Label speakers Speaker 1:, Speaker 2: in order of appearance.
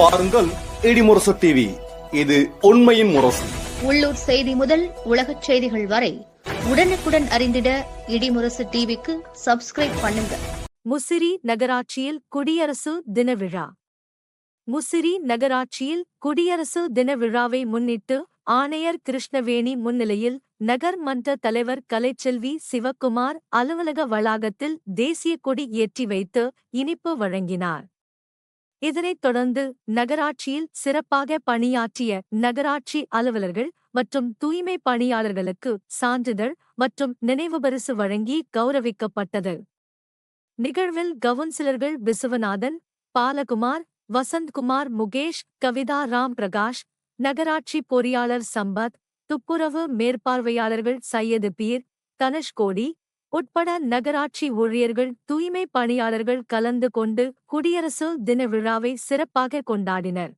Speaker 1: பாருங்கள் இடிமுரசு டிவி இது உண்மையின் முரசு.
Speaker 2: உள்ளூர் செய்தி முதல் உலகச் செய்திகள் வரை உடனுக்குடன் அறிந்திட இடிமுரசு டிவிக்கு சப்ஸ்கிரைப் பண்ணுங்க.
Speaker 3: முசிறி நகராட்சியில் குடியரசு தின விழா. முசிறி நகராட்சியில் குடியரசு தின விழாவை முன்னிட்டு ஆணையர் கிருஷ்ணவேணி முன்னிலையில் நகர் மன்ற தலைவர் கலைச்செல்வி சிவக்குமார் அலுவலக வளாகத்தில் தேசிய கொடி ஏற்றி வைத்து இனிப்பு வழங்கினார். இதனைத் தொடர்ந்து நகராட்சியில் சிறப்பாக பணியாற்றிய நகராட்சி அலுவலர்கள் மற்றும் தூய்மை பணியாளர்களுக்கு சான்றிதழ் மற்றும் நினைவு பரிசு வழங்கி கௌரவிக்கப்பட்டது. நிகழ்வில் கவுன்சிலர்கள் விசுவநாதன் பாலகுமார் வசந்த்குமார் முகேஷ் கவிதா ராம் பிரகாஷ் நகராட்சி பொறியாளர் சம்பத் துப்புரவு மேற்பார்வையாளர்கள் சையது பீர் தனுஷ்கோடி உட்பட நகராட்சி ஊழியர்கள் தூய்மை பணியாளர்கள் கலந்து கொண்டு குடியரசு தின விழாவை சிறப்பாக கொண்டாடினர்.